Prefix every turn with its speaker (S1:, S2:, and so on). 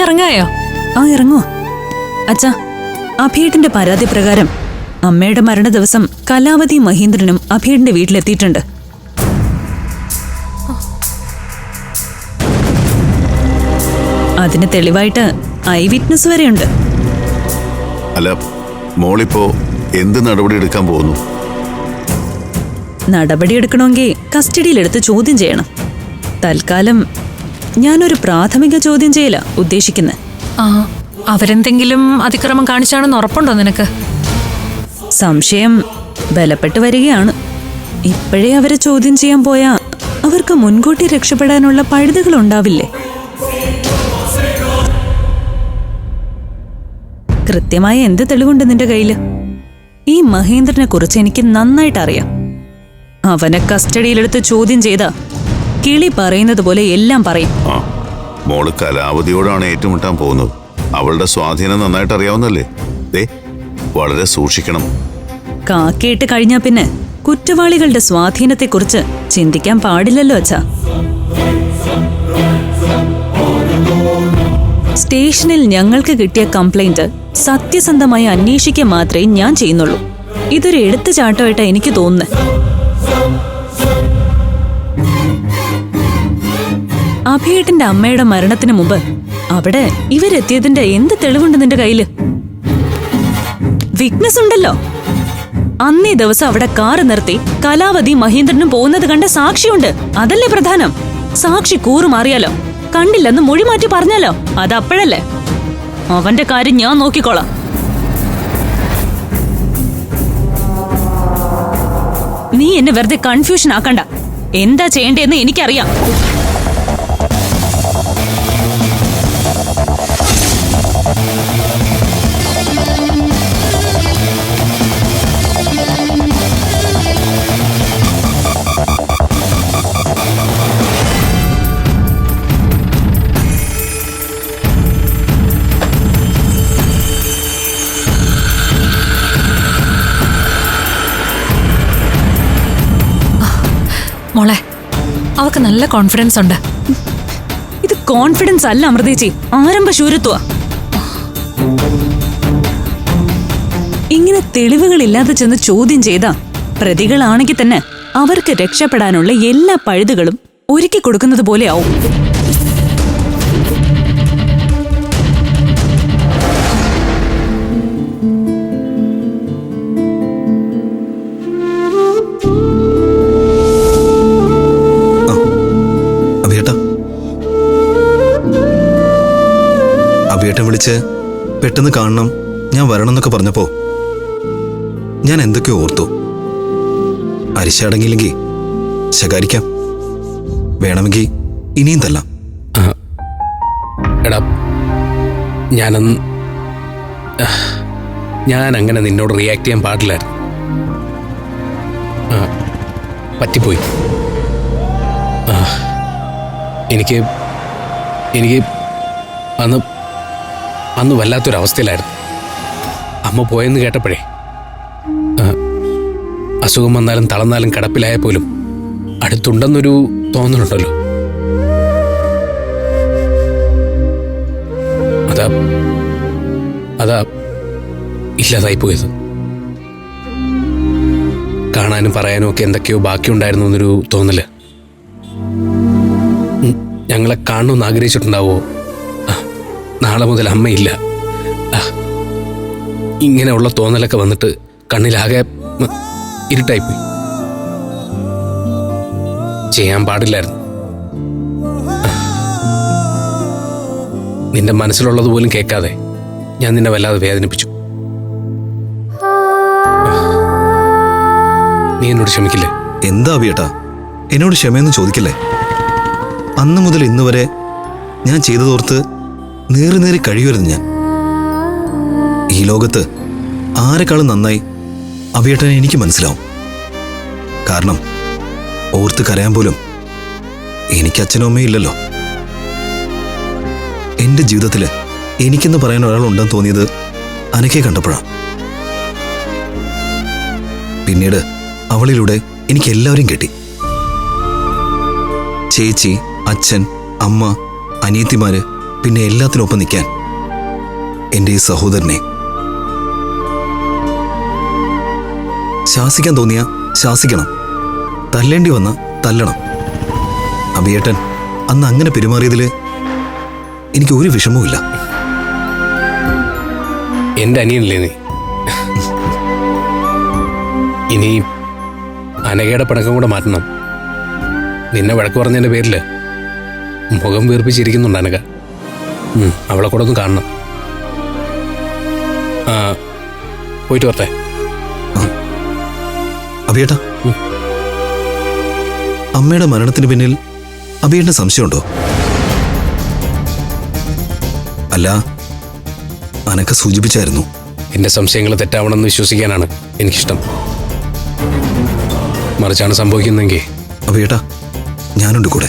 S1: ഇറങ്ങായോ
S2: ആ ഇറങ്ങോ. അച്ഛാ അഭേട്ടിന്റെ പരാതി പ്രകാരം അമ്മയുടെ മരണ ദിവസം കലാവതി മഹീന്ദ്രനും അഭേടിന്റെ വീട്ടിലെത്തിയിട്ടുണ്ട്. അതിന് തെളിവായിട്ട് ഐ വിറ്റ്നസ് വരെയുണ്ട്.
S3: അല്ല മോളിപ്പോ എന്ത് നടപടി എടുക്കാൻ പോകുന്നു?
S2: നടപടിയെടുക്കണമെങ്കിൽ കസ്റ്റഡിയിലെടുത്ത് ചോദ്യം ചെയ്യണം. തൽക്കാലം ഞാനൊരു പ്രാഥമിക ചോദ്യം ചെയ്യല ഉദ്ദേശിക്കുന്നത്
S1: ആ അവരെന്തെങ്കിലും അതിക്രമം കാണിച്ചാണെന്ന് ഉറപ്പുണ്ടോ നിനക്ക്?
S2: സംശയം ബലപ്പെട്ട് വരികയാണ്. ഇപ്പോഴേ അവരെ ചോദ്യം ചെയ്യാൻ പോയാ അവർക്ക് മുൻകൂട്ടി രക്ഷപ്പെടാനുള്ള പഴുതുകൾ ഉണ്ടാവില്ലേ? കൃത്യമായ എന്ത് തെളിവുണ്ട് നിന്റെ കയ്യിൽ? ഈ മഹേന്ദ്രനെ കുറിച്ച് എനിക്ക് നന്നായിട്ട് അറിയാം അവനെ കസ്റ്റഡിയിലെടുത്ത് ചോദ്യം ചെയ്ത കിളി പറയുന്നത് പോലെ എല്ലാം പറയും.
S3: ആ മോൾ കലാവതിയോടാണ് ഏറ്റുമുട്ടാൻ പോകുന്നത്. അവളുടെ സ്വാധീനം നന്നായിട്ട് അറിയാവുന്നല്ലേ ദേ വളരെ സൂക്ഷിക്കണം.
S2: കാക്കയിട്ട് കഴിഞ്ഞാ പിന്നെ കുറ്റവാളികളുടെ സ്വാധീനത്തെക്കുറിച്ച് ചിന്തിക്കാൻ പാടില്ലല്ലോ അച്ഛാ. സ്റ്റേഷനിൽ ഞങ്ങൾക്ക് കിട്ടിയ കംപ്ലൈന്റ് സത്യസന്ധമായി അന്വേഷിക്കുക മാത്രമേ ഞാൻ ചെയ്യുന്നുള്ളൂ. ഇതൊരു എടുത്തുചാട്ടമായിട്ടാ എനിക്ക് തോന്നുന്നത് അഭിയേട്ടന്റെ അമ്മയുടെ മരണത്തിന് മുമ്പ് അവിടെ ഇവരെത്തിയതിന്റെ എന്ത് തെളിവുണ്ട് നിന്റെ കയ്യിൽ? വിക്നസ് ഉണ്ടല്ലോ. അന്നേ ദിവസം അവിടെ കാറ് നിർത്തി കലാവതി മഹേന്ദ്രനും പോകുന്നത് കണ്ട സാക്ഷിയുണ്ട്. അതല്ലേ പ്രധാനം? സാക്ഷി കൂറുമാറിയാലോ കണ്ടില്ലെന്ന് മൊഴി മാറ്റി പറഞ്ഞാലോ? അതപ്പോഴല്ലേ? അവന്റെ കാര്യം ഞാൻ നോക്കിക്കോളാം. നീ എന്നെ വെറുതെ കൺഫ്യൂഷൻ ആക്കണ്ട. എന്താ ചെയ്യേണ്ടതെന്ന് എനിക്കറിയാം.
S1: മോളെ അവക്ക് നല്ല കോൺഫിഡൻസ് ഉണ്ട്.
S2: ഇത് കോൺഫിഡൻസ് അല്ല അമൃതേച്ചി ആരംഭ ശൂരത്വ. ഇങ്ങനെ തെളിവുകളില്ലാതെ ചെന്ന് ചോദ്യം ചെയ്ത പ്രതികളാണെങ്കിൽ തന്നെ അവർക്ക് രക്ഷപ്പെടാനുള്ള എല്ലാ പഴുതുകളും ഒരുക്കി കൊടുക്കുന്നത് പോലെ
S4: അഭിയേട്ടൻ വിളിച്ച് പെട്ടെന്ന് കാണണം ഞാൻ വരണം എന്നൊക്കെ പറഞ്ഞപ്പോ ഞാൻ എന്തൊക്കെയോ ഓർത്തു. അരിശ അടങ്ങിയില്ലെങ്കിൽ ശകാരിക്കാം. വേണമെങ്കിൽ ഇനിയും തല്ലാം.
S5: എടാ ഞാനന്ന് ഞാൻ അങ്ങനെ നിന്നോട് റിയാക്ട് ചെയ്യാൻ പാടില്ലായിരുന്നു. ആ, പറ്റിപ്പോയി. ആ, എനിക്ക് എനിക്ക് അന്ന് അന്ന് വല്ലാത്തൊരവസ്ഥയിലായിരുന്നു. അമ്മ പോയെന്ന് കേട്ടപ്പോഴേ അസുഖം വന്നാലും തളർന്നാലും കിടപ്പിലായ പോലും അടുത്തുണ്ടെന്നൊരു തോന്നലുണ്ടല്ലോ. അതാ അതാ ഇല്ലാതായി പോയത് കാണാനും പറയാനും ഒക്കെ എന്തൊക്കെയോ ബാക്കിയുണ്ടായിരുന്നു എന്നൊരു തോന്നൽ ഞങ്ങളെ കാണണമെന്ന് ആഗ്രഹിച്ചിട്ടുണ്ടാവോ നാളെ മുതൽ അമ്മയില്ല. ഇങ്ങനെയുള്ള തോന്നലൊക്കെ വന്നിട്ട് കണ്ണിലാകെ ഇരുട്ടായിപ്പോയി. ചെയ്യാൻ പാടില്ലായിരുന്നു. നിന്റെ മനസ്സിലുള്ളത് പോലും കേൾക്കാതെ ഞാൻ നിന്നെ വല്ലാതെ വേദനിപ്പിച്ചു. നീ എന്നോട് ക്ഷമിക്കില്ലേ?
S4: എന്താ അഭിയേട്ടാ എന്നോട് ക്ഷമയൊന്നും ചോദിക്കില്ലേ? അന്ന് മുതൽ ഇന്ന് വരെ ഞാൻ ചെയ്തതോർത്ത് നേറി നേറി കഴിയുമായിരുന്നു ഞാൻ. ഈ ലോകത്ത് ആരെക്കാളും നന്നായി അഭിയേട്ടനെ എനിക്ക് മനസ്സിലാവും. കാരണം ഓർത്ത് കരയാൻ പോലും എനിക്ക് അച്ഛനും അമ്മയും ഇല്ലല്ലോ. എന്റെ ജീവിതത്തിൽ എനിക്കെന്ന് പറയാൻ ഒരാളുണ്ടെന്ന് തോന്നിയത് അനക്കെ കണ്ടപ്പോഴാണ്. പിന്നീട് അവളിലൂടെ എനിക്ക് എല്ലാവരും കിട്ടി. ചേച്ചി അച്ഛൻ അമ്മ അനിയത്തിമാര് പിന്നെ എല്ലാത്തിനൊപ്പം നിൽക്കാൻ എന്റെ ഈ സഹോദരനെ. ശാസിക്കാൻ തോന്നിയ ശാസിക്കണം. തല്ലേണ്ടി വന്ന തല്ലണം. അഭിയേട്ടൻ അന്ന് അങ്ങനെ പെരുമാറിയതിൽ എനിക്ക് ഒരു വിഷമവുമില്ല.
S5: എന്റെ അനിയനല്ലേ നീ? ഇനി അനഘയുടെ പടക്കം കൂടെ മാറ്റണം. നിന്നെ വഴക്ക് പറഞ്ഞതിന്റെ പേരിൽ മുഖം വീർപ്പിച്ചിരിക്കുന്നുണ്ട് അനഘ. ഉം, അവളെ കൂടെ ഒന്ന് കാണണം. ആ പോയിട്ട് വരട്ടെ.
S4: അഭിയേട്ടാ അമ്മയുടെ മരണത്തിന് പിന്നിൽ അഭിയേട്ടന് സംശയമുണ്ടോ? അല്ല അനക്ക സൂചിപ്പിച്ചായിരുന്നു.
S5: എന്റെ സംശയങ്ങൾ തെറ്റാവണമെന്ന് വിശ്വസിക്കാനാണ് എനിക്കിഷ്ടം. മറിച്ചാണ് സംഭവിക്കുന്നതെങ്കിൽ.
S4: അഭിയേട്ടാ ഞാനുണ്ട് കൂടെ.